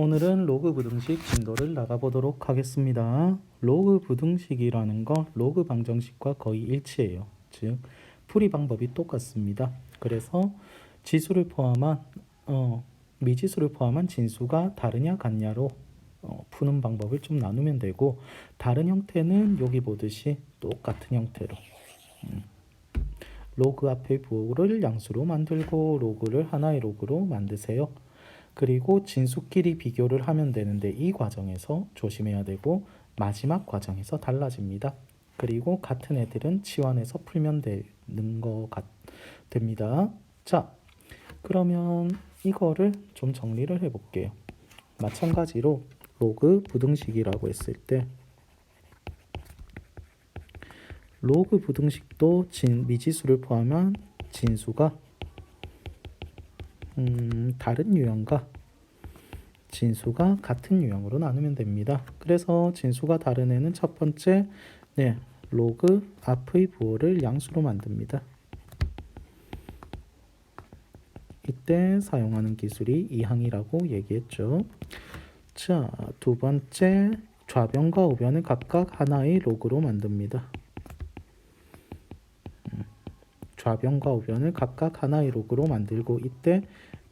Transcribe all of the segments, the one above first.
오늘은 로그 부등식 진도를 나가보도록 하겠습니다. 로그 부등식이라는 건 로그 방정식과 거의 일치해요. 즉 풀이 방법이 똑같습니다. 그래서 지수를 포함한 어, 미지수를 포함한 진수가 다르냐 같냐로 어, 푸는 방법을 좀 나누면 되고 다른 형태는 여기 보듯이 똑같은 형태로 음. 로그 앞에 부호를 양수로 만들고 로그를 하나의 로그로 만드세요. 그리고 진수끼리 비교를 하면 되는데 이 과정에서 조심해야 되고 마지막 과정에서 달라집니다. 그리고 같은 애들은 치환해서 풀면 되는 것 같, 됩니다. 자, 그러면 이거를 좀 정리를 해볼게요. 마찬가지로 로그 부등식이라고 했을 때 로그 부등식도 진, 미지수를 포함한 진수가 음, 다른 유형과 진수가 같은 유형으로 나누면 됩니다. 그래서 진수가 다른 애는 첫 번째 네, 로그 앞의 부호를 양수로 만듭니다. 이때 사용하는 기술이 이항이라고 얘기했죠. 자, 두 번째 좌변과 우변을 각각 하나의 로그로 만듭니다. 음, 좌변과 우변을 각각 하나의 로그로 만들고 이때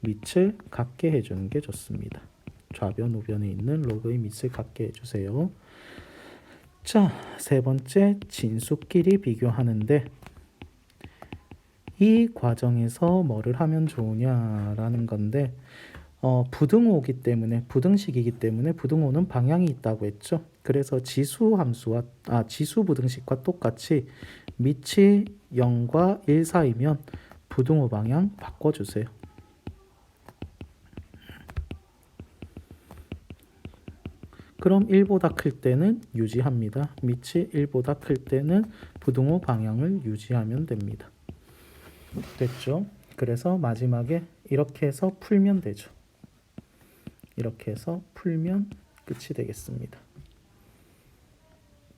밑을 같게 해주는 게 좋습니다. 좌변 우변에 있는 로그의 밑을 같게 해주세요. 자, 세 번째 진수끼리 비교하는데 이 과정에서 뭐를 하면 좋으냐라는 건데 어, 부등호기 때문에 부등식이기 때문에 부등호는 방향이 있다고 했죠. 그래서 지수 함수와 아 지수 부등식과 똑같이 밑이 0과 1 사이면 부등호 방향 바꿔주세요. 그럼 1보다 클 때는 유지합니다. 밑이 1보다 클 때는 부등호 방향을 유지하면 됩니다. 됐죠? 그래서 마지막에 이렇게 해서 풀면 되죠. 이렇게 해서 풀면 끝이 되겠습니다.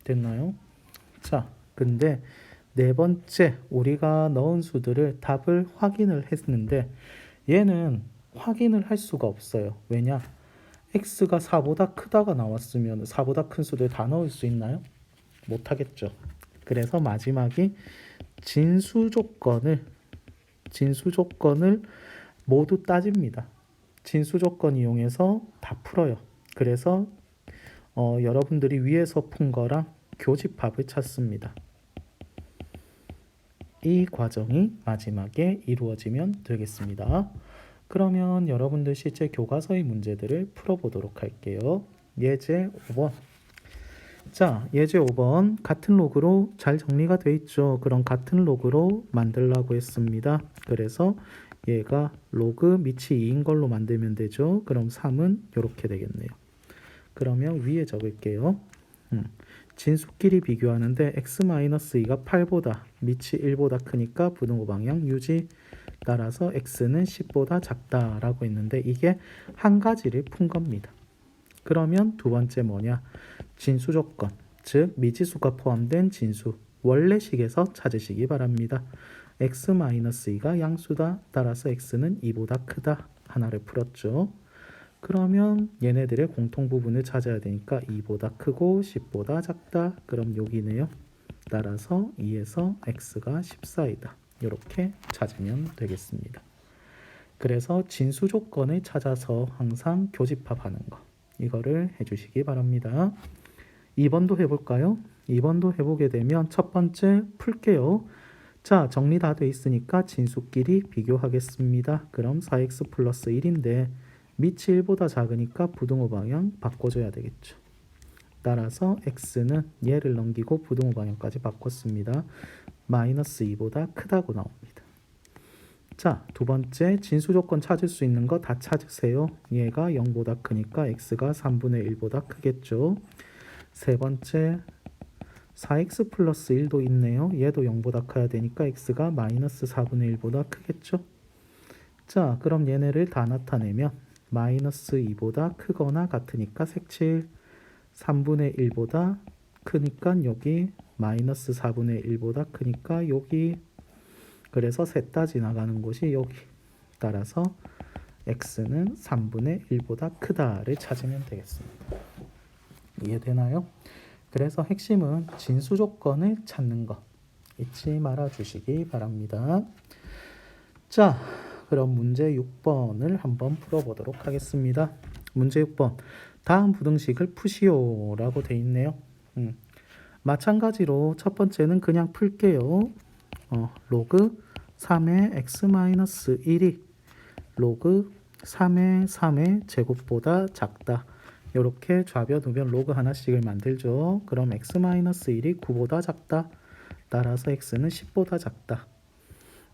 됐나요? 자, 근데 네 번째 우리가 넣은 수들을 답을 확인을 했는데 얘는 확인을 할 수가 없어요. 왜냐? X가 4보다 크다가 나왔으면 4보다 큰 수들 다 넣을 수 있나요? 못 하겠죠. 그래서 마지막이 진수 조건을 진수 조건을 모두 따집니다. 진수 조건 이용해서 다 풀어요. 그래서 어, 여러분들이 위에서 푼 거랑 교집합을 찾습니다. 이 과정이 마지막에 이루어지면 되겠습니다. 그러면 여러분들 실제 교과서의 문제들을 풀어보도록 할게요. 예제 5번. 자, 예제 5번 같은 로그로 잘 정리가 돼 있죠. 그럼 같은 로그로 만들라고 했습니다. 그래서 얘가 로그 밑이 2인 걸로 만들면 되죠. 그럼 3은 이렇게 되겠네요. 그러면 위에 적을게요. 음, 진수끼리 비교하는데 x-2가 8보다 밑이 1보다 크니까 부등호 방향 유지 따라서 x는 10보다 작다라고 했는데 이게 한 가지를 푼 겁니다. 그러면 두 번째 뭐냐? 진수 조건, 즉 미지수가 포함된 진수 원래 식에서 찾으시기 바랍니다. x-2가 양수다. 따라서 x는 2보다 크다. 하나를 풀었죠. 그러면 얘네들의 공통 부분을 찾아야 되니까 2보다 크고 10보다 작다. 그럼 여기네요. 따라서 2에서 x가 14이다. 이렇게 찾으면 되겠습니다. 그래서 진수 조건을 찾아서 항상 교집합하는 거 이거를 해주시기 바랍니다. 2번도 해볼까요? 2번도 해보게 되면 첫 번째 풀게요. 자 정리 다 돼 있으니까 진수끼리 비교하겠습니다. 그럼 4x 플러스 1인데 밑이 1보다 작으니까 부등호 방향 바꿔줘야 되겠죠. 따라서 x는 얘를 넘기고 부등호 방향까지 바꿨습니다. 마이너스 2보다 크다고 나옵니다. 자, 두 번째 진수 조건 찾을 수 있는 거 다 찾으세요. 얘가 0보다 크니까 x가 3분의 1보다 크겠죠. 세 번째 4x 플러스 1도 있네요. 얘도 0보다 커야 되니까 x가 마이너스 4분의 1보다 크겠죠. 자, 그럼 얘네를 다 나타내면 마이너스 2보다 크거나 같으니까 색칠 3분의 1보다 크니까 여기 마이너스 4분의 1보다 크니까 여기 그래서 셋 다 지나가는 곳이 여기 따라서 x는 3분의 1보다 크다를 찾으면 되겠습니다. 이해되나요? 그래서 핵심은 진수 조건을 찾는 것 잊지 말아 주시기 바랍니다. 자, 그럼 문제 6번을 한번 풀어보도록 하겠습니다. 문제 6번 다음 부등식을 푸시오라고 돼 있네요. 음. 마찬가지로 첫 번째는 그냥 풀게요. 어, 로그 3의 x-1이 로그 3의 3의 제곱보다 작다. 이렇게 좌변 우변 로그 하나씩을 만들죠. 그럼 x-1이 9보다 작다. 따라서 x는 10보다 작다.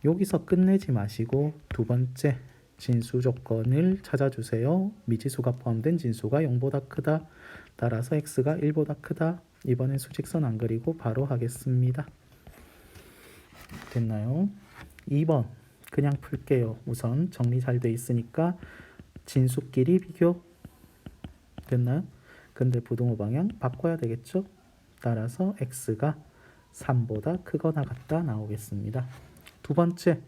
여기서 끝내지 마시고 두 번째 진수 조건을 찾아주세요. 미지수가 포함된 진수가 0보다 크다. 따라서 x가 1보다 크다. 이번엔 수직선 안 그리고 바로 하겠습니다. 됐나요? 2번 그냥 풀게요. 우선 정리 잘 돼 있으니까 진수끼리 비교 됐나요? 근데 부동호 방향 바꿔야 되겠죠? 따라서 x가 3보다 크거나 같다 나오겠습니다. 두 번째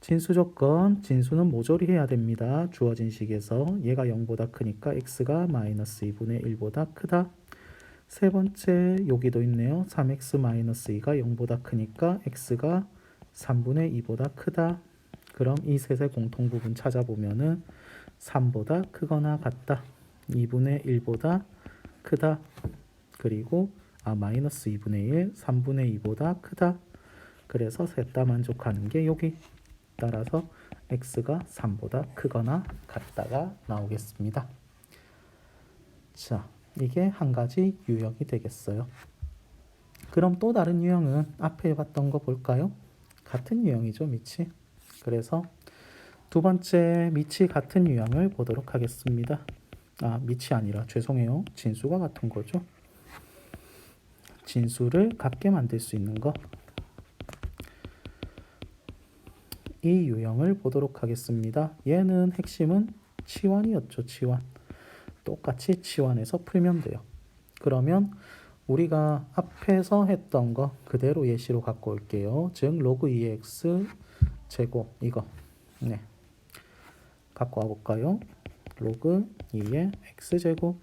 진수 조건 진수는 모조리 해야 됩니다. 주어진 식에서 얘가 0보다 크니까 x가 마이너스 2분의 1보다 크다. 세 번째 여기도 있네요. 3x 마이너스 2가 0보다 크니까 x가 3분의 2보다 크다. 그럼 이 셋의 공통 부분 찾아보면은 3보다 크거나 같다. 2분의 1보다 크다. 그리고 아 마이너스 2분의 1, 3분의 2보다 크다. 그래서 셋 다 만족하는 게 여기. 따라서 x가 3보다 크거나 같다가 나오겠습니다. 자, 이게 한 가지 유형이 되겠어요. 그럼 또 다른 유형은 앞에 봤던 거 볼까요? 같은 유형이죠, 미치. 그래서 두 번째 미치 같은 유형을 보도록 하겠습니다. 아, 미치 아니라 죄송해요. 진수가 같은 거죠. 진수를 같게 만들 수 있는 거. 이 유형을 보도록 하겠습니다. 얘는 핵심은 치환이었죠, 치환. 똑같이 치환해서 풀면 돼요. 그러면 우리가 앞에서 했던 거 그대로 예시로 갖고 올게요. 즉 로그 2x 제곱 이거 네 갖고 와볼까요? 로그 2의 x 제곱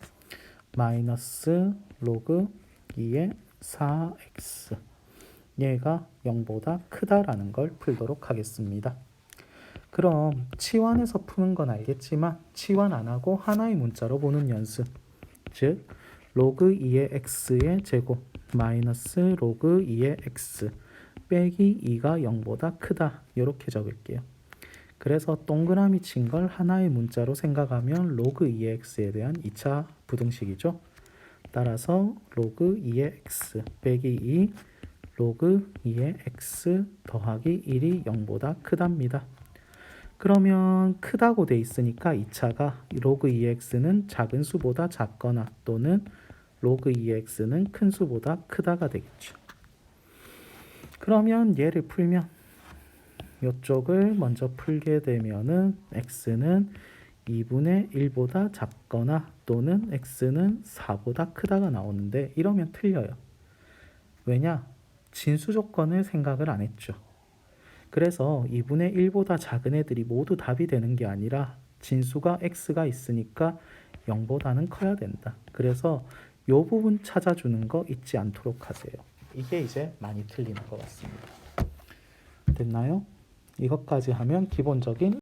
마이너스 로그 2의 4x 얘가 0보다 크다라는 걸 풀도록 하겠습니다. 그럼 치환해서 푸는 건 알겠지만 치환 안 하고 하나의 문자로 보는 연습 즉 로그 2의 x의 제곱 마이너스 로그 2의 x 빼기 2가 0보다 크다 이렇게 적을게요. 그래서 동그라미 친 걸 하나의 문자로 생각하면 로그 2의 x에 대한 2차 부등식이죠. 따라서 로그 2의 x 빼기 2 로그 2의 x 더하기 1이 0보다 크답니다. 그러면 크다고 돼 있으니까 2차가 로그 2x는 작은 수보다 작거나 또는 로그 2x는 큰 수보다 크다가 되겠죠. 그러면 얘를 풀면 이쪽을 먼저 풀게 되면은 x는 2분의 1보다 작거나 또는 x는 4보다 크다가 나오는데 이러면 틀려요. 왜냐? 진수 조건을 생각을 안 했죠. 그래서 2분의 1보다 작은 애들이 모두 답이 되는 게 아니라 진수가 x가 있으니까 0보다는 커야 된다. 그래서 이 부분 찾아주는 거 잊지 않도록 하세요. 이게 이제 많이 틀리는 것 같습니다. 됐나요? 이것까지 하면 기본적인